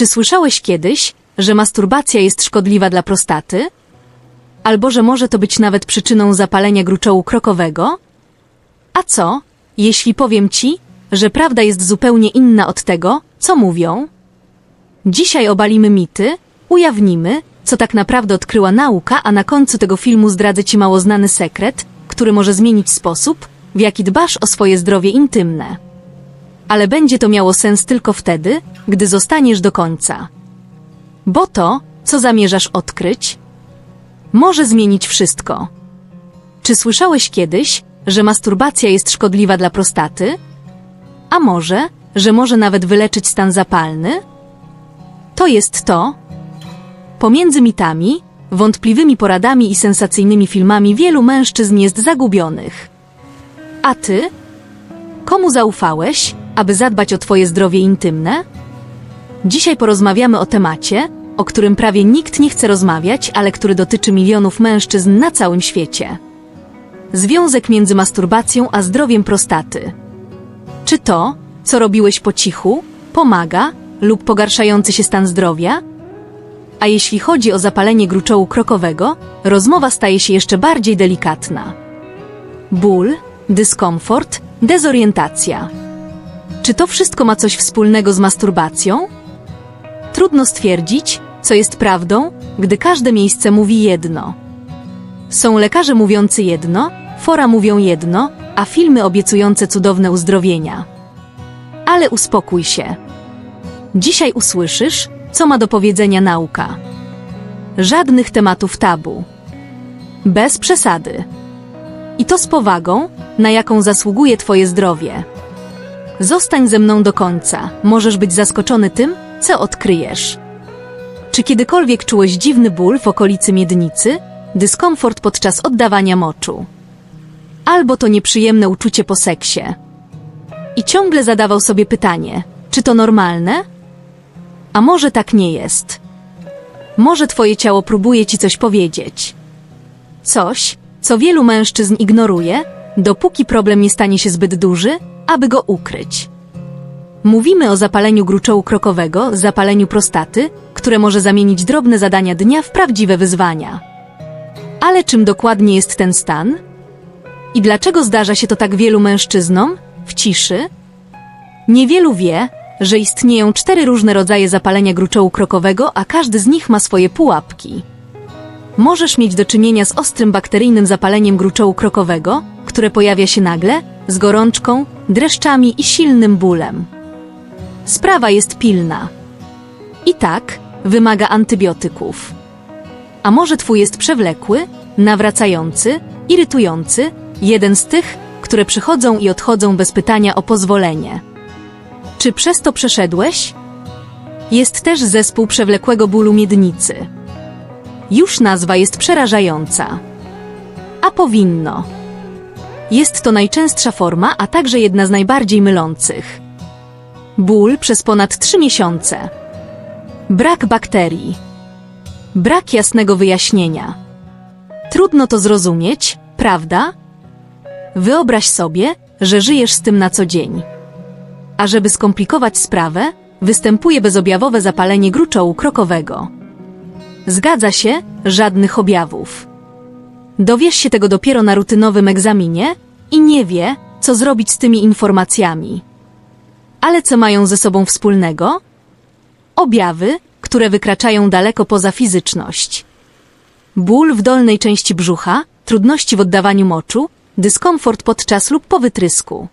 Czy słyszałeś kiedyś, że masturbacja jest szkodliwa dla prostaty? Albo że może to być nawet przyczyną zapalenia gruczołu krokowego? A co, jeśli powiem ci, że prawda jest zupełnie inna od tego, co mówią? Dzisiaj obalimy mity, ujawnimy, co tak naprawdę odkryła nauka, a na końcu tego filmu zdradzę ci mało znany sekret, który może zmienić sposób, w jaki dbasz o swoje zdrowie intymne. Ale będzie to miało sens tylko wtedy, gdy zostaniesz do końca. Bo to, co zamierzasz odkryć, może zmienić wszystko. Czy słyszałeś kiedyś, że masturbacja jest szkodliwa dla prostaty? A może, że może nawet wyleczyć stan zapalny? To jest to. Pomiędzy mitami, wątpliwymi poradami i sensacyjnymi filmami wielu mężczyzn jest zagubionych. A ty? Komu zaufałeś, aby zadbać o twoje zdrowie intymne? Dzisiaj porozmawiamy o temacie, o którym prawie nikt nie chce rozmawiać, ale który dotyczy milionów mężczyzn na całym świecie. Związek między masturbacją a zdrowiem prostaty. Czy to, co robiłeś po cichu, pomaga lub pogarszający się stan zdrowia? A jeśli chodzi o zapalenie gruczołu krokowego, rozmowa staje się jeszcze bardziej delikatna. Ból, dyskomfort, dezorientacja. Czy to wszystko ma coś wspólnego z masturbacją? Trudno stwierdzić, co jest prawdą, gdy każde miejsce mówi jedno. Są lekarze mówiący jedno, fora mówią jedno, a filmy obiecujące cudowne uzdrowienia. Ale uspokój się. Dzisiaj usłyszysz, co ma do powiedzenia nauka. Żadnych tematów tabu. Bez przesady. I to z powagą, na jaką zasługuje Twoje zdrowie. Zostań ze mną do końca, możesz być zaskoczony tym, co odkryjesz. Czy kiedykolwiek czułeś dziwny ból w okolicy miednicy, dyskomfort podczas oddawania moczu? Albo to nieprzyjemne uczucie po seksie? I ciągle zadawał sobie pytanie, czy to normalne? A może tak nie jest? Może twoje ciało próbuje ci coś powiedzieć. Coś, co wielu mężczyzn ignoruje, dopóki problem nie stanie się zbyt duży, aby go ukryć. Mówimy o zapaleniu gruczołu krokowego, zapaleniu prostaty, które może zamienić drobne zadania dnia w prawdziwe wyzwania. Ale czym dokładnie jest ten stan? I dlaczego zdarza się to tak wielu mężczyznom w ciszy? Niewielu wie, że istnieją cztery różne rodzaje zapalenia gruczołu krokowego, a każdy z nich ma swoje pułapki. Możesz mieć do czynienia z ostrym bakteryjnym zapaleniem gruczołu krokowego, które pojawia się nagle, z gorączką, dreszczami i silnym bólem. Sprawa jest pilna. I tak wymaga antybiotyków. A może twój jest przewlekły, nawracający, irytujący, jeden z tych, które przychodzą i odchodzą bez pytania o pozwolenie. Czy przez to przeszedłeś? Jest też zespół przewlekłego bólu miednicy. Już nazwa jest przerażająca. A powinno. Jest to najczęstsza forma, a także jedna z najbardziej mylących. Ból przez ponad trzy miesiące. Brak bakterii. Brak jasnego wyjaśnienia. Trudno to zrozumieć, prawda? Wyobraź sobie, że żyjesz z tym na co dzień. A żeby skomplikować sprawę, występuje bezobjawowe zapalenie gruczołu krokowego. Zgadza się, żadnych objawów. Dowiesz się tego dopiero na rutynowym egzaminie i nie wie, co zrobić z tymi informacjami. Ale co mają ze sobą wspólnego? Objawy, które wykraczają daleko poza fizyczność. Ból w dolnej części brzucha, trudności w oddawaniu moczu, dyskomfort podczas lub po wytrysku.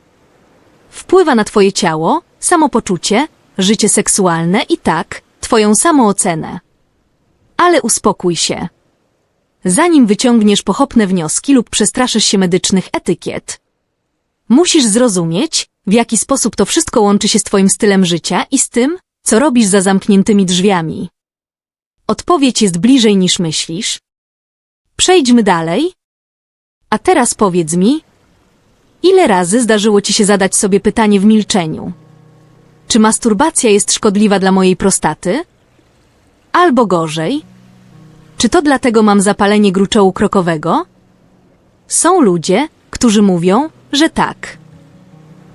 Wpływa na twoje ciało, samopoczucie, życie seksualne i tak, twoją samoocenę. Ale uspokój się. Zanim wyciągniesz pochopne wnioski lub przestraszysz się medycznych etykiet, musisz zrozumieć, w jaki sposób to wszystko łączy się z twoim stylem życia i z tym, co robisz za zamkniętymi drzwiami. Odpowiedź jest bliżej niż myślisz. Przejdźmy dalej. A teraz powiedz mi, ile razy zdarzyło ci się zadać sobie pytanie w milczeniu? Czy masturbacja jest szkodliwa dla mojej prostaty? Albo gorzej, czy to dlatego mam zapalenie gruczołu krokowego? Są ludzie, którzy mówią, że tak.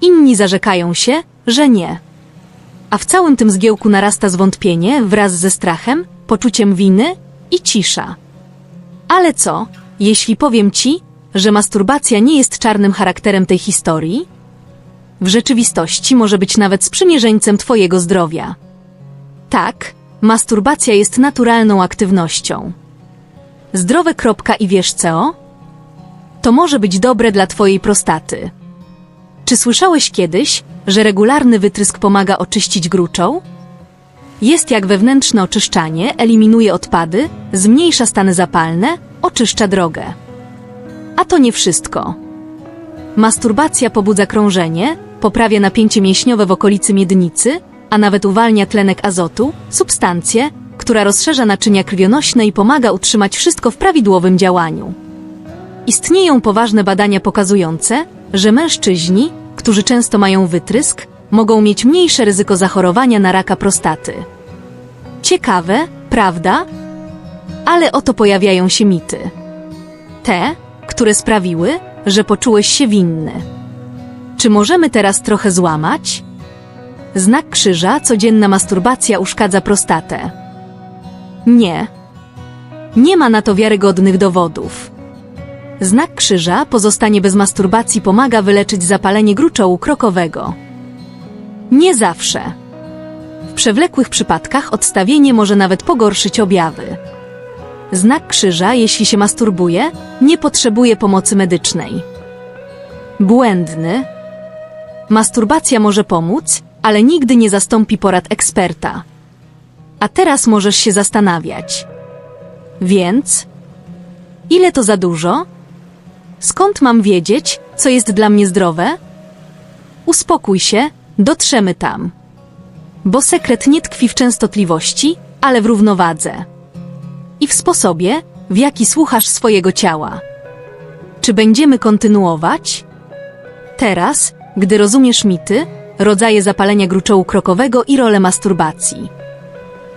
Inni zarzekają się, że nie. A w całym tym zgiełku narasta zwątpienie wraz ze strachem, poczuciem winy i cisza. Ale co, jeśli powiem ci, że masturbacja nie jest czarnym charakterem tej historii? W rzeczywistości może być nawet sprzymierzeńcem twojego zdrowia. Tak, masturbacja jest naturalną aktywnością. Zdrowe kropka i wiesz co? To może być dobre dla twojej prostaty. Czy słyszałeś kiedyś, że regularny wytrysk pomaga oczyścić gruczą? Jest jak wewnętrzne oczyszczanie, eliminuje odpady, zmniejsza stany zapalne, oczyszcza drogę. A to nie wszystko. Masturbacja pobudza krążenie, poprawia napięcie mięśniowe w okolicy miednicy, a nawet uwalnia tlenek azotu, substancję, która rozszerza naczynia krwionośne i pomaga utrzymać wszystko w prawidłowym działaniu. Istnieją poważne badania pokazujące, że mężczyźni, którzy często mają wytrysk, mogą mieć mniejsze ryzyko zachorowania na raka prostaty. Ciekawe, prawda? Ale oto pojawiają się mity. Te, które sprawiły, że poczułeś się winny. Czy możemy teraz trochę złamać? Znak krzyża, codzienna masturbacja uszkadza prostatę. Nie. Nie ma na to wiarygodnych dowodów. Znak krzyża, pozostanie bez masturbacji pomaga wyleczyć zapalenie gruczołu krokowego. Nie zawsze. W przewlekłych przypadkach odstawienie może nawet pogorszyć objawy. Znak krzyża, jeśli się masturbuje, nie potrzebuje pomocy medycznej. Błędny. Masturbacja może pomóc, ale nigdy nie zastąpi porad eksperta. A teraz możesz się zastanawiać. Więc? Ile to za dużo? Skąd mam wiedzieć, co jest dla mnie zdrowe? Uspokój się, dotrzemy tam. Bo sekret nie tkwi w częstotliwości, ale w równowadze. I w sposobie, w jaki słuchasz swojego ciała. Czy będziemy kontynuować? Teraz, gdy rozumiesz mity, rodzaje zapalenia gruczołu krokowego i rolę masturbacji.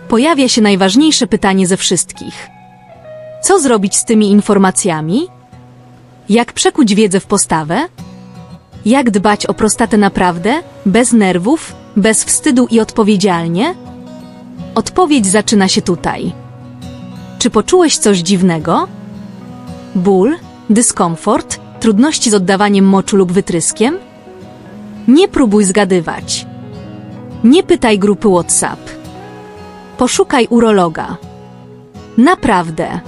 Pojawia się najważniejsze pytanie ze wszystkich. Co zrobić z tymi informacjami? Jak przekuć wiedzę w postawę? Jak dbać o prostatę naprawdę, bez nerwów, bez wstydu i odpowiedzialnie? Odpowiedź zaczyna się tutaj. Czy poczułeś coś dziwnego? Ból, dyskomfort, trudności z oddawaniem moczu lub wytryskiem? Nie próbuj zgadywać. Nie pytaj grupy WhatsApp. Poszukaj urologa. Naprawdę.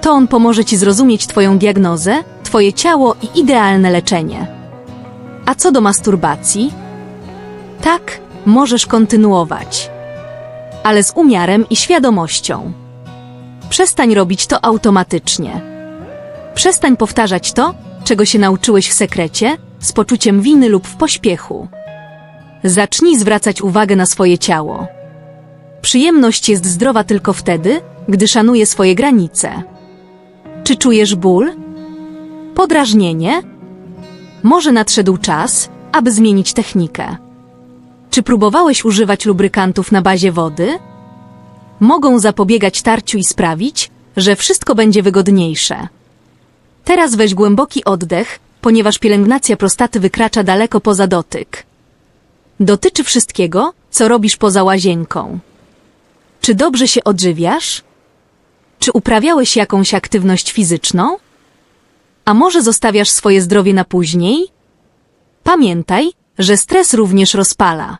To on pomoże ci zrozumieć Twoją diagnozę, Twoje ciało i idealne leczenie. A co do masturbacji? Tak, możesz kontynuować. Ale z umiarem i świadomością. Przestań robić to automatycznie. Przestań powtarzać to, czego się nauczyłeś w sekrecie, z poczuciem winy lub w pośpiechu. Zacznij zwracać uwagę na swoje ciało. Przyjemność jest zdrowa tylko wtedy, gdy szanuje swoje granice. Czy czujesz ból? Podrażnienie? Może nadszedł czas, aby zmienić technikę. Czy próbowałeś używać lubrykantów na bazie wody? Mogą zapobiegać tarciu i sprawić, że wszystko będzie wygodniejsze. Teraz weź głęboki oddech, ponieważ pielęgnacja prostaty wykracza daleko poza dotyk. Dotyczy wszystkiego, co robisz poza łazienką. Czy dobrze się odżywiasz? Czy uprawiałeś jakąś aktywność fizyczną? A może zostawiasz swoje zdrowie na później? Pamiętaj, że stres również rozpala.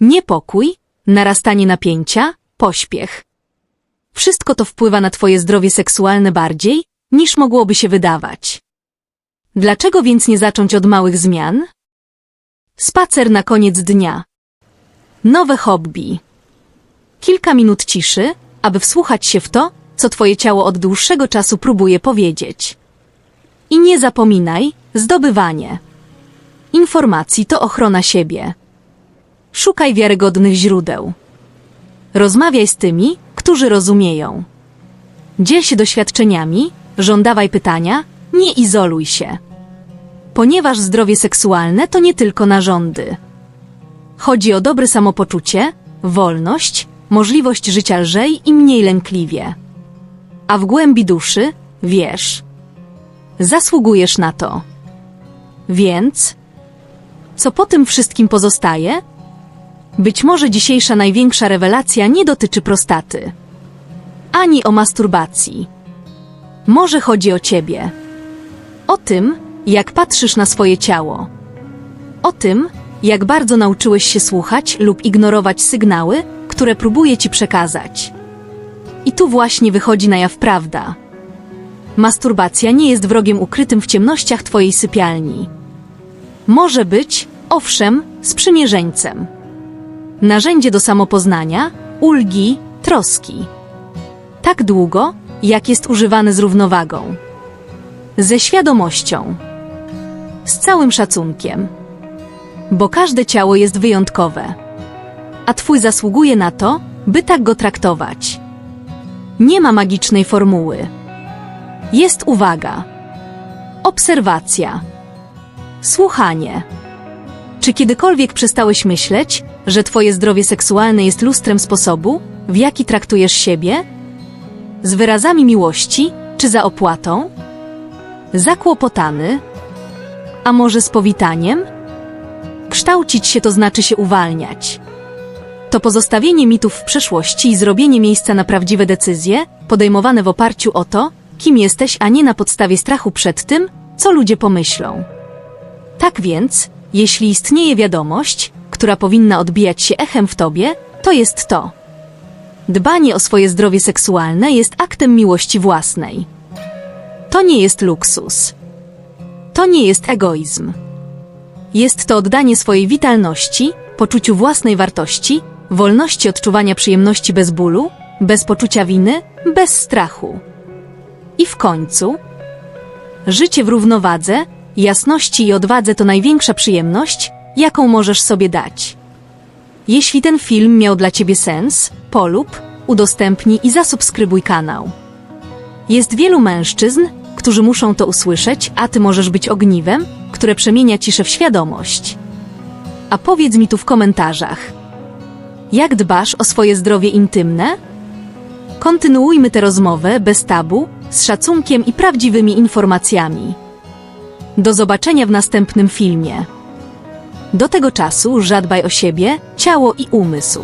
Niepokój, narastanie napięcia, pośpiech. Wszystko to wpływa na twoje zdrowie seksualne bardziej, niż mogłoby się wydawać. Dlaczego więc nie zacząć od małych zmian? Spacer na koniec dnia. Nowe hobby. Kilka minut ciszy, aby wsłuchać się w to, co twoje ciało od dłuższego czasu próbuje powiedzieć. I nie zapominaj, zdobywanie. Informacji to ochrona siebie. Szukaj wiarygodnych źródeł. Rozmawiaj z tymi, którzy rozumieją. Dziel się doświadczeniami, żądawaj pytania, nie izoluj się. Ponieważ zdrowie seksualne to nie tylko narządy. Chodzi o dobre samopoczucie, wolność, możliwość życia lżej i mniej lękliwie. A w głębi duszy, wiesz, zasługujesz na to. Więc, co po tym wszystkim pozostaje? Być może dzisiejsza największa rewelacja nie dotyczy prostaty, ani o masturbacji. Może chodzi o ciebie. O tym, jak patrzysz na swoje ciało. O tym, jak bardzo nauczyłeś się słuchać lub ignorować sygnały, które próbuje ci przekazać. I tu właśnie wychodzi na jaw prawda. Masturbacja nie jest wrogiem ukrytym w ciemnościach twojej sypialni. Może być, owszem, sprzymierzeńcem. Narzędzie do samopoznania, ulgi, troski. Tak długo, jak jest używane z równowagą. Ze świadomością. Z całym szacunkiem. Bo każde ciało jest wyjątkowe. A twój zasługuje na to, by tak go traktować. Nie ma magicznej formuły. Jest uwaga. Obserwacja. Słuchanie. Czy kiedykolwiek przestałeś myśleć, że twoje zdrowie seksualne jest lustrem sposobu, w jaki traktujesz siebie? Z wyrazami miłości, czy za opłatą? Zakłopotany? A może z powitaniem? Kształcić się to znaczy się uwalniać. To pozostawienie mitów w przeszłości i zrobienie miejsca na prawdziwe decyzje, podejmowane w oparciu o to, kim jesteś, a nie na podstawie strachu przed tym, co ludzie pomyślą. Tak więc, jeśli istnieje wiadomość, która powinna odbijać się echem w tobie, to jest to. Dbanie o swoje zdrowie seksualne jest aktem miłości własnej. To nie jest luksus. To nie jest egoizm. Jest to oddanie swojej witalności, poczuciu własnej wartości, wolności odczuwania przyjemności bez bólu, bez poczucia winy, bez strachu. I w końcu, życie w równowadze, jasności i odwadze to największa przyjemność, jaką możesz sobie dać. Jeśli ten film miał dla Ciebie sens, polub, udostępnij i zasubskrybuj kanał. Jest wielu mężczyzn, którzy muszą to usłyszeć, a Ty możesz być ogniwem, które przemienia ciszę w świadomość. A powiedz mi tu w komentarzach, jak dbasz o swoje zdrowie intymne? Kontynuujmy tę rozmowę bez tabu, z szacunkiem i prawdziwymi informacjami. Do zobaczenia w następnym filmie. Do tego czasu zadbaj o siebie, ciało i umysł.